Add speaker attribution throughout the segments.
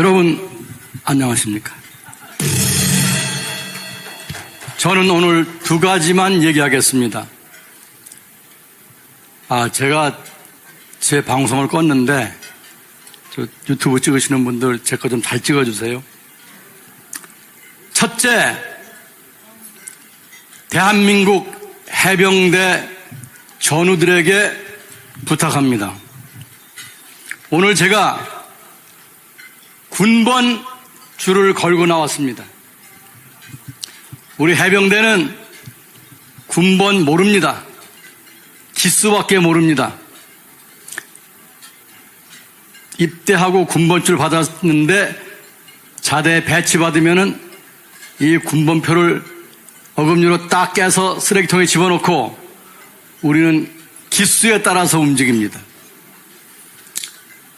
Speaker 1: 여러분, 안녕하십니까? 저는 오늘 두 가지만 얘기하겠습니다. 아, 제가 제 방송을 껐는데, 저 유튜브 찍으시는 분들 제 거 좀 잘 찍어주세요. 첫째, 대한민국 해병대 전우들에게 부탁합니다. 오늘 제가 군번 줄을 걸고 나왔습니다. 우리 해병대는 군번 모릅니다. 기수밖에 모릅니다. 입대하고 군번줄 받았는데 자대 배치받으면은 이 군번표를 어금니로 딱 깨서 쓰레기통에 집어넣고 우리는 기수에 따라서 움직입니다.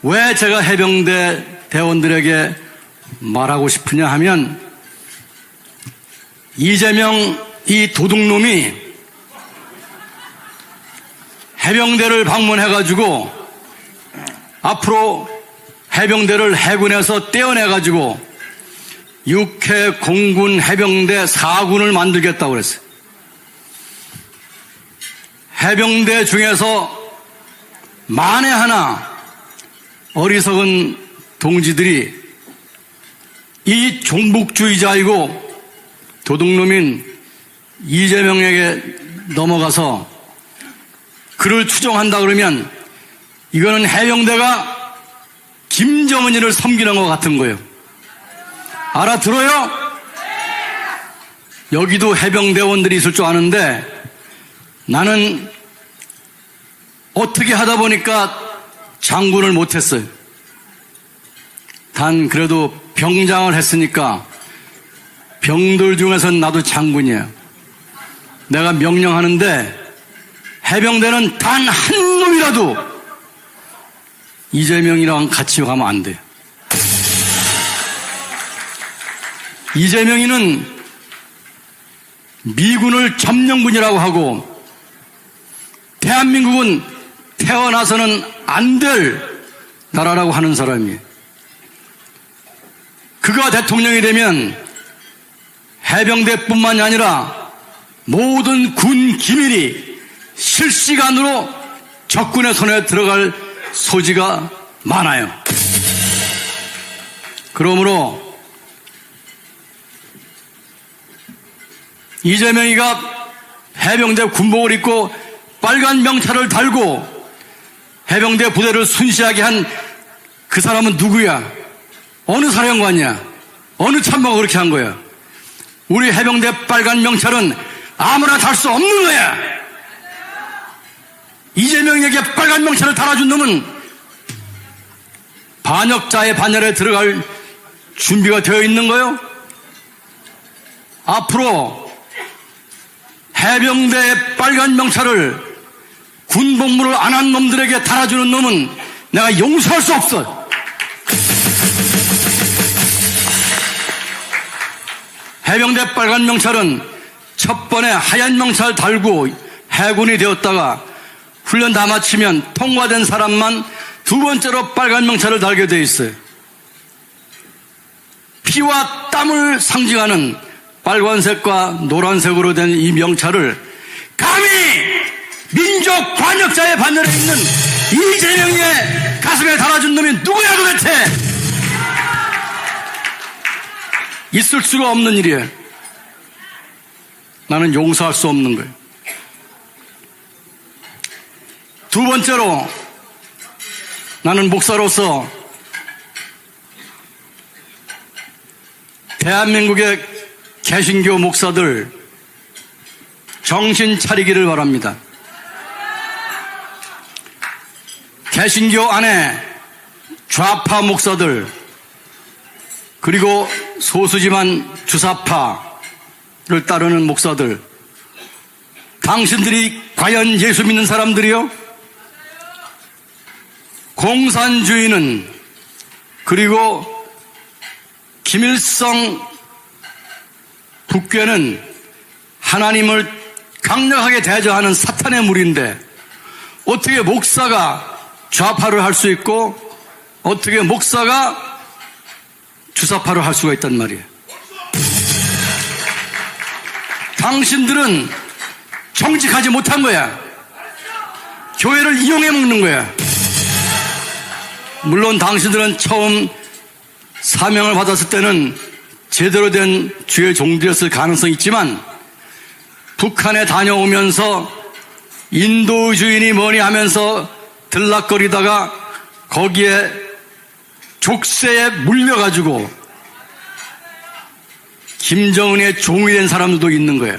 Speaker 1: 왜 제가 해병대 대원들에게 말하고 싶으냐 하면 이재명 이 도둑놈이 해병대를 방문해가지고 앞으로 해병대를 해군에서 떼어내가지고 육해 공군 해병대 4군을 만들겠다고 그랬어요. 해병대 중에서 만에 하나 어리석은 동지들이 이 종북주의자이고 도둑놈인 이재명에게 넘어가서 그를 추종한다 그러면 이거는 해병대가 김정은이를 섬기는 것 같은 거예요. 알아들어요? 여기도 해병대원들이 있을 줄 아는데 나는 어떻게 하다 보니까 장군을 못했어요. 단 그래도 병장을 했으니까 병들 중에선 나도 장군이에요. 내가 명령하는데 해병대는 단 한 놈이라도 이재명이랑 같이 가면 안 돼요. 이재명이는 미군을 점령군이라고 하고 대한민국은 태어나서는 안 될 나라라고 하는 사람이에요. 그가 대통령이 되면 해병대뿐만이 아니라 모든 군 기밀이 실시간으로 적군의 손에 들어갈 소지가 많아요. 그러므로 이재명이가 해병대 군복을 입고 빨간 명찰을 달고 해병대 부대를 순시하게 한 그 사람은 누구야? 어느 사령관이야? 어느 참모가 그렇게 한 거야? 우리 해병대 빨간 명찰은 아무나 달 수 없는 거야. 이재명에게 빨간 명찰을 달아준 놈은 반역자의 반열에 들어갈 준비가 되어 있는 거요? 앞으로 해병대의 빨간 명찰을 군복무를 안 한 놈들에게 달아주는 놈은 내가 용서할 수 없어. 해병대 빨간 명찰은 첫 번에 하얀 명찰 달고 해군이 되었다가 훈련 다 마치면 통과된 사람만 두 번째로 빨간 명찰을 달게 돼 있어요. 피와 땀을 상징하는 빨간색과 노란색으로 된 이 명찰을 감히 민족 관역자의 반열에 있는 이재명의 가슴에 달아준 놈이 누구야 도대체? 있을 수가 없는 일이에요. 나는 용서할 수 없는 거예요. 두 번째로 나는 목사로서 대한민국의 개신교 목사들 정신 차리기를 바랍니다. 개신교 안에 좌파 목사들 그리고 소수지만 주사파를 따르는 목사들 당신들이 과연 예수 믿는 사람들이요? 공산주의는 그리고 김일성 국괴는 하나님을 강력하게 대저하는 사탄의 무리인데 어떻게 목사가 좌파를 할 수 있고 어떻게 목사가 주사파를 할 수가 있단 말이에요. 당신들은 정직하지 못한 거야. 교회를 이용해 먹는 거야. 물론 당신들은 처음 사명을 받았을 때는 제대로 된 주의 종들이었을 가능성이 있지만 북한에 다녀오면서 인도주의니 뭐니 하면서 들락거리다가 거기에 족쇄에 물려가지고 김정은의 종이 된 사람들도 있는 거예요.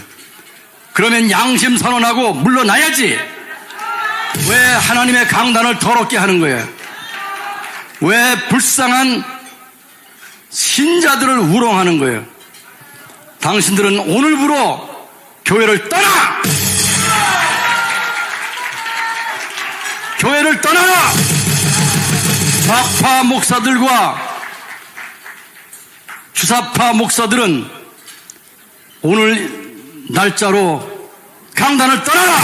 Speaker 1: 그러면 양심 선언하고 물러나야지. 왜 하나님의 강단을 더럽게 하는 거예요? 왜 불쌍한 신자들을 우롱하는 거예요? 당신들은 오늘부로 교회를 떠나! 교회를 떠나라! 좌파 목사들과 주사파 목사들은 오늘 날짜로 강단을 떠나라!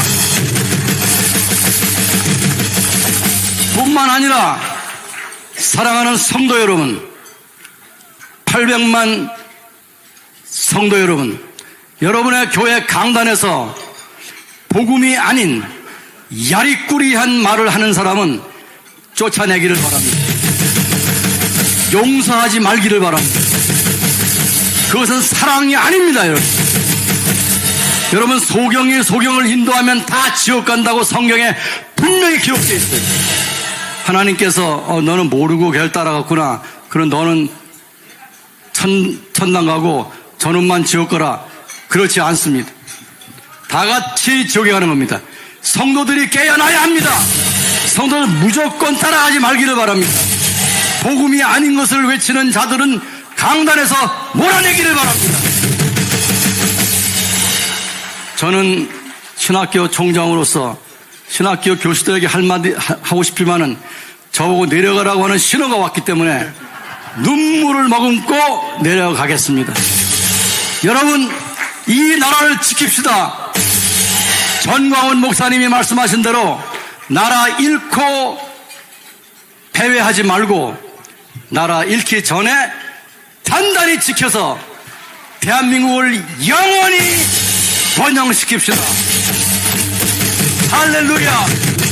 Speaker 1: 뿐만 아니라 사랑하는 성도 여러분, 800만 성도 여러분, 여러분의 교회 강단에서 복음이 아닌 야리꾸리한 말을 하는 사람은 쫓아내기를 바랍니다. 용서하지 말기를 바랍니다. 그것은 사랑이 아닙니다, 여러분. 여러분, 소경이 소경을 인도하면 다 지옥 간다고 성경에 분명히 기록되어 있어요. 하나님께서, 어, 너는 모르고 결 따라갔구나. 그럼 너는 천, 천당 가고 저놈만 지옥 거라. 그렇지 않습니다. 다 같이 지옥에 가는 겁니다. 성도들이 깨어나야 합니다. 성도들 무조건 따라하지 말기를 바랍니다. 복음이 아닌 것을 외치는 자들은 강단에서 몰아내기를 바랍니다. 저는 신학교 총장으로서 신학교 교수들에게 할 하- 하고 싶지만은 저보고 내려가라고 하는 신호가 왔기 때문에 눈물을 머금고 내려가겠습니다. 여러분, 이 나라를 지킵시다. 전광훈 목사님이 말씀하신 대로 나라 잃고 패배하지 말고 나라 잃기 전에 단단히 지켜서 대한민국을 영원히 번영시킵시다. 할렐루야!